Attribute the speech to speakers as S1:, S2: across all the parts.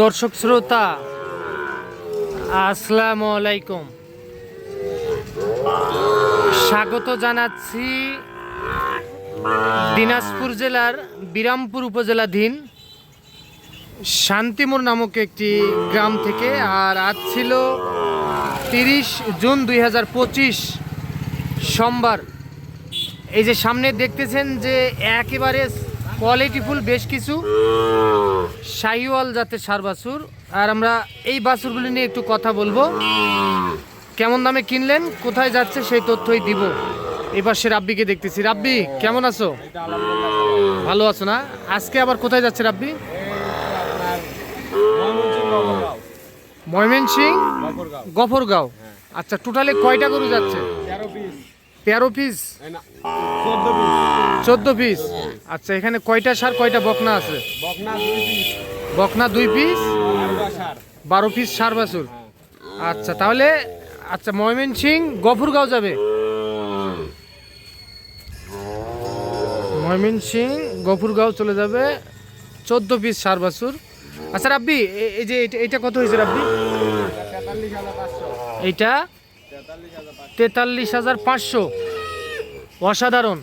S1: দর্শক শ্রোতা, আসসালামু আলাইকুম। স্বাগত জানাচ্ছি দিনাজপুর জেলার বিরামপুর উপজেলাধীন শান্তিমোর নামক একটি গ্রাম থেকে, আর আজ ছিল তিরিশ জুন দুই হাজার পঁচিশ সোমবার। এই যে সামনে দেখতেছেন যে একেবারে কোয়ালিটিফুল বেশ কিছু। শাহিওয়াল জাতের সার বাছুর। আর আমরা এই বাছুরগুলি নিয়ে একটু কথা বলব। কেমন দামে কিনলেন? কোথায় যাচ্ছে? সেই তথ্যই দিব। এবার সে রাব্বিকে দেখতেছি। রাব্বি, কেমন আছো? ভালো আছো না? আজকে আবার কোথায় যাচ্ছে রাব্বি? ময়মনসিং, গফরগাঁও। আচ্ছা টোটালে কয়টা গরু যাচ্ছে? তেরো পিস চোদ্দ পিস আচ্ছা এখানে কয়টা সার, কয়টা বকনা আছে? বকনা দুই পিস বারো পিস সার বাছুর। আচ্ছা তাহলে আচ্ছা ময়মন সিং গফুরগাঁও যাবে? ময়মন সিং গফুরগাঁও চলে যাবে, চোদ্দ পিস সার বাছুর। আচ্ছা রাব্বি এই যে এটা কত হয়েছে, রাব্বি? এইটা তেতাল্লিশ হাজার পাঁচশো। অসাধারণ।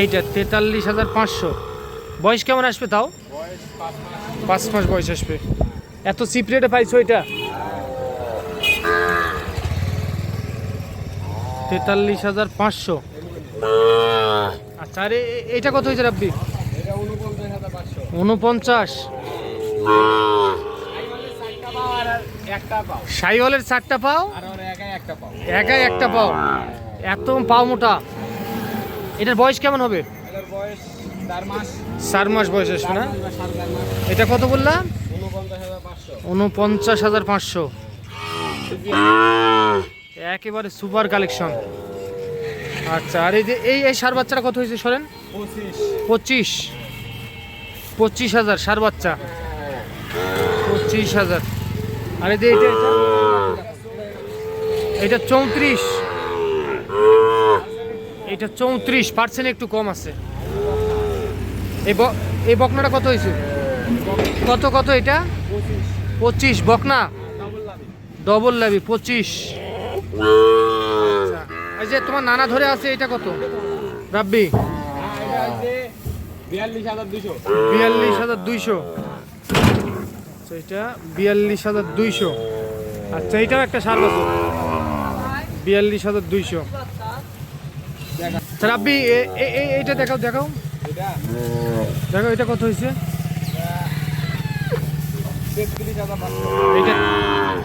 S1: এইটা তেতাল্লিশ হাজার পাঁচশো। বয়স কেমন আসবে তাও? পাঁচ মাস বয়স আসবে। এত চিপ রেটে পাইছো এটা? তেতাল্লিশ হাজার পাঁচশো। আচ্ছা আরে এটা কত হয়েছে রাব্বি? উনপঞ্চাশ। সাইওয়ালের চারটা পাও? একাই একটা পাও। এত পাও মোটা। এটার বয়স কেমন হবে? চার মাস। বয়স আসবে না? এটা কত বললাম উনপঞ্চাশ হাজার পাঁচশো। একেবারে সুপার কালেকশন। আচ্ছা আর এই যে এই এই সার বাচ্চাটা কত হয়েছে সরেন? পঁচিশ। পঁচিশ। হাজার সার বাচ্চা। পঁচিশ হাজার। আর এই যে এটা এটা চৌত্রিশ। এটা চৌত্রিশ পার্সেন্ট একটু কম আছে। এই বকনাটা কত হয়েছে? কত কত এটা? পঁচিশ। বকনা? ডবল লাভি, পঁচিশ। এই যে তোমার নানা ধরে আছে, এটা কত? রাব্বি?
S2: বিয়াল্লিশ হাজার
S1: দুইশো। আচ্ছা বিয়াল্লিশ হাজার দুইশো। আচ্ছা এটাও একটা সার বছর বিয়াল্লিশ হাজার দুইশো। এ- এ- এইটা দেখাও দেখাও। দেখো এটা কত হয়েছে?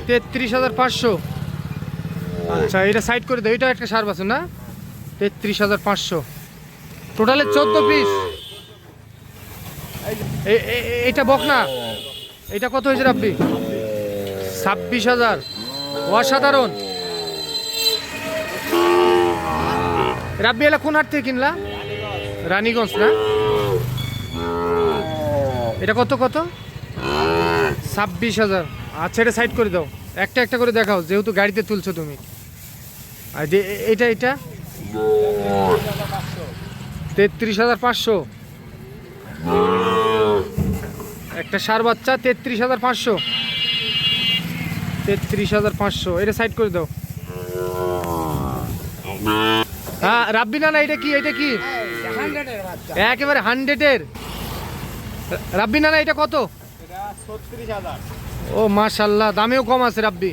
S2: তেত্রিশ হাজার পাঁচশো।
S1: আচ্ছা এটা সাইড করে দাও এটা একটা সার বাছুর না? তেত্রিশ হাজার পাঁচশো। টোটালে চোদ্দ পিস এটা বক না? এটা কত হয়েছে রাব্বি ছাব্বিশ হাজার। অসাধারণ। রাব্বি এলা কোন হাট থেকে কিনলা? রানীগঞ্জ, না? এটা কত কত? ছাব্বিশ হাজার। আচ্ছা এটা সাইড করে দাও। একটা একটা করে দেখাও, যেহেতু গাড়িতে তুলছো তুমি। আর যে, এটা এটা? তেত্রিশ হাজার পাঁচশো। একটা সার বাচ্চা, তেত্রিশ হাজার পাঁচশো। তেত্রিশ হাজার পাঁচশো। এটা সাইড করে দাও। হ্যাঁ রাব্বি না না এটা কি? এটা কি? একেবারে হান্ড্রেডের। রাব্বি না এটা কত? ও, মাশাল্লাহ, দামেও কম আছে রাব্বি।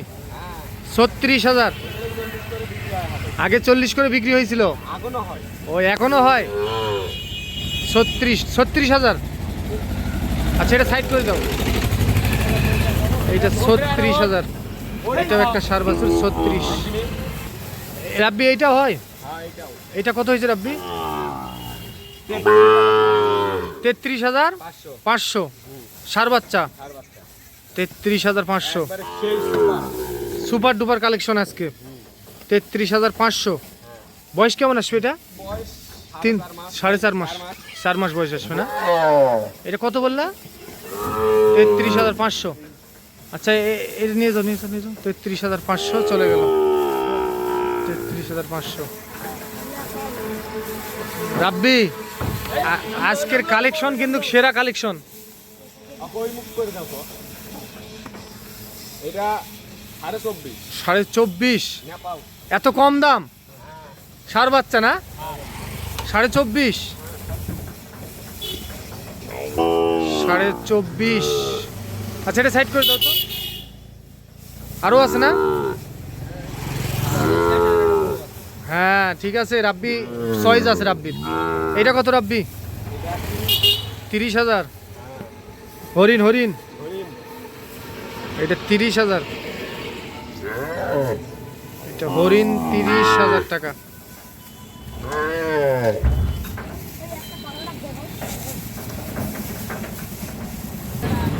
S1: ছত্রিশ হাজার। আগে চল্লিশ করে বিক্রি হয়েছিল।
S2: হয়
S1: ও, এখনও হয়? ছত্রিশ ছত্রিশ হাজার। আচ্ছা এটা সাইড করে দাও। এইটা ছত্রিশ হাজার। এটাও একটা সার বছর ছত্রিশ। রাব্বি এইটা হয়? এটা কত হয়েছে রাব্বি? তেত্রিশ হাজার
S2: পাঁচশো।
S1: সার বাচ্চা? তেত্রিশ হাজার পাঁচশো।
S2: সুপার
S1: ডুপার কালেকশন আজকে। তেত্রিশ হাজার পাঁচশো। বয়স কেমন আসবে এটা? তিন সাড়ে চার মাস।
S2: চার মাস।
S1: বয়স আসবে না? এটা কত বললা? তেত্রিশ হাজার পাঁচশো। আচ্ছা এটা নিয়ে যাও নিয়ে যাও নিয়ে যাও। তেত্রিশ হাজার পাঁচশো, চলে গেল। হাজার পাঁচশো। রাব্বি আজকের কালেকশন কিন্তু সেরা কালেকশন।
S2: এটা সাড়ে চব্বিশ।
S1: এত কম দাম? সার বাচ্চা না? সাড়ে চব্বিশ। সাড়ে চব্বিশ। আচ্ছা এটা সাইড করে দাও তো। আরও আছে না? হ্যাঁ ঠিক আছে, রাব্বি। সয়েজ আছে রাব্বির। এটা কত রাব্বি? তিরিশ হাজার। হরিণ হরিণ। এটা তিরিশ হাজার। এটা হরিণ তিরিশ হাজার টাকা।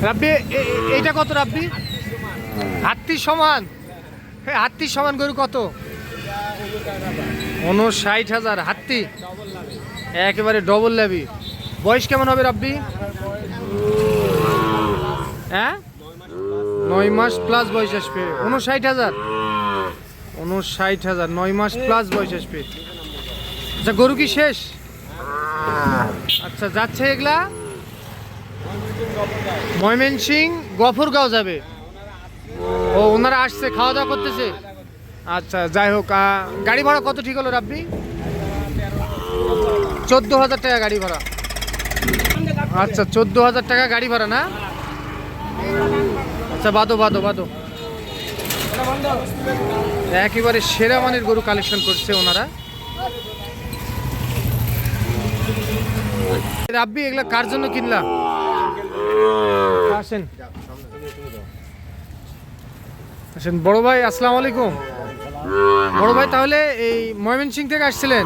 S1: রাব্বি এইটা কত রাব্বি? হাত্তির সমান। হাত্তির সমান গরু কত? উনষাট হাজার হাত্তি একেবারে ডবল ল্যাবি। বয়স কেমন হবে রাব্বি? হ্যাঁ? নয় মাস প্লাস বয়স আসবে। উনষাট হাজার? উনষাট হাজার, নয় মাস প্লাস বয়স আসবে। আচ্ছা গরু কি শেষ? আচ্ছা যাচ্ছে এগুলা? ময়মনসিং গফরগাঁও যাবে। ও, ওনারা আসছে, খাওয়া দাওয়া করতেছে? আচ্ছা যাই হোক গাড়ি ভাড়া কত ঠিক হলো রাব্বি? চোদ্দ হাজার টাকা গাড়ি ভাড়া। আচ্ছা চোদ্দ হাজার টাকা গাড়ি ভাড়া না? আচ্ছা বাদো বাদো বাদো। একেবারে সেরা মানের গরু কালেকশন করছে ওনারা। রাব্বি, এগুলা কার জন্য কিনলা? আসেন। আসেন, বড় ভাই, আসসালামু আলাইকুম। বড় ভাই, তাহলে এই ময়মনসিং থেকে আসছিলেন?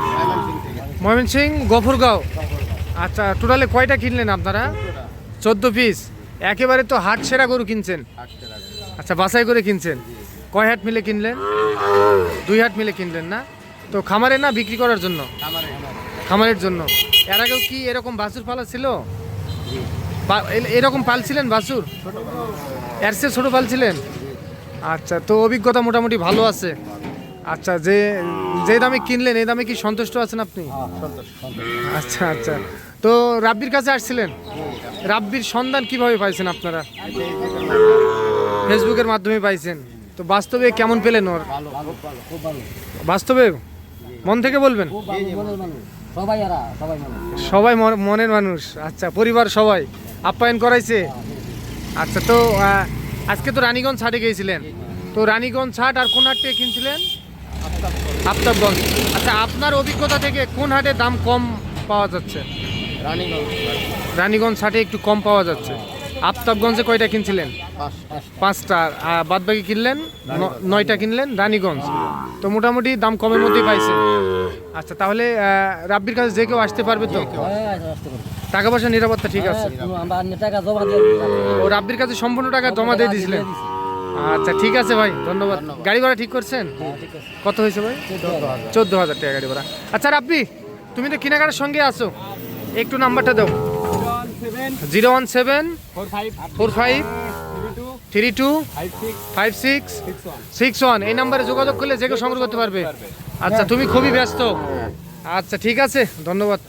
S1: ময়মনসিং, গফরগাঁও। আচ্ছা টোটালে কয়টা কিনলেন আপনারা? চোদ্দ পিস একেবারে তো হাট সেরা গরু কিনছেন। আচ্ছা বাসাই করে কিনছেন। কয় হাট মিলে কিনলেন? দুই হাট মিলে কিনলেন না? তো খামারে না বিক্রি করার জন্য? খামারের জন্য। এর আগেও কি এরকম বাছুর পালা ছিল? এরকম পালছিলেন বাছুর? এর চেয়ে ছোটো পালছিলেন? আচ্ছা তো অভিজ্ঞতা মোটামুটি ভালো আছে। আচ্ছা যে যে দামে কিনলেন এই দামে কি সন্তুষ্ট আছেন আপনি? আচ্ছা আচ্ছা। তো রাব্বির কাছে আসছিলেন? রাব্বির সন্ধান কীভাবে পাইছেন আপনারা? ফেসবুকের মাধ্যমে পাইছেন। তো বাস্তবে কেমন পেলেন ওর? বাস্তবে? মন থেকে বলবেন?
S3: সবাই
S1: মন- মনের মানুষ। আচ্ছা পরিবার সবাই। আপ্যায়ন করাইছে? আচ্ছা তো আজকে তো রানীগঞ্জ ছাটে গিয়েছিলেন। তো রানীগঞ্জ ছাট আর কোন হাট কিনছিলেন? আফতাবগঞ্জ। আচ্ছা আপনার অভিজ্ঞতা থেকে কোন হাটে দাম কম পাওয়া যাচ্ছে?
S3: রানীগঞ্জ
S1: রানীগঞ্জ ছাটে একটু কম পাওয়া যাচ্ছে। আফতাবগঞ্জে কয়টা কিনছিলেন?
S3: পাঁচ পাঁচ
S1: পাঁচটা। আর বাদ বাকি কিনলেন নয়টা কিনলেন? রানীগঞ্জ। তো মোটামুটি দাম কমের মধ্যেই পাইছেন আচ্ছা তাহলে রাব্বির কাছে যে কেউ আসতে পারবে তো? টাকা পয়সা নিরাপত্তা ঠিক আছে।
S3: হ্যাঁ, দিই।
S1: ও রাব্বির কাছে সম্পূর্ণ টাকা জমা দিয়ে দিয়েছিলেন। আচ্ছা ঠিক আছে ভাই ধন্যবাদ। গাড়ি ভাড়া ঠিক করছেন?
S3: হ্যাঁ।
S1: কত হয়েছে ভাই? চোদ্দ হাজার। টাকা গাড়ি ভাড়া। আচ্ছা রাব্বি তুমি তো কেনাকাটার সঙ্গে আছো। একটু নাম্বারটা দাও। Zero one seven
S2: four five three two
S1: five six
S2: six one.
S1: Six one এই নাম্বারে যোগাযোগ করলে যে কেউ সংগ্রহ করতে পারবে। আচ্ছা তুমি খুবই ব্যস্ত। আচ্ছা ঠিক আছে ধন্যবাদ।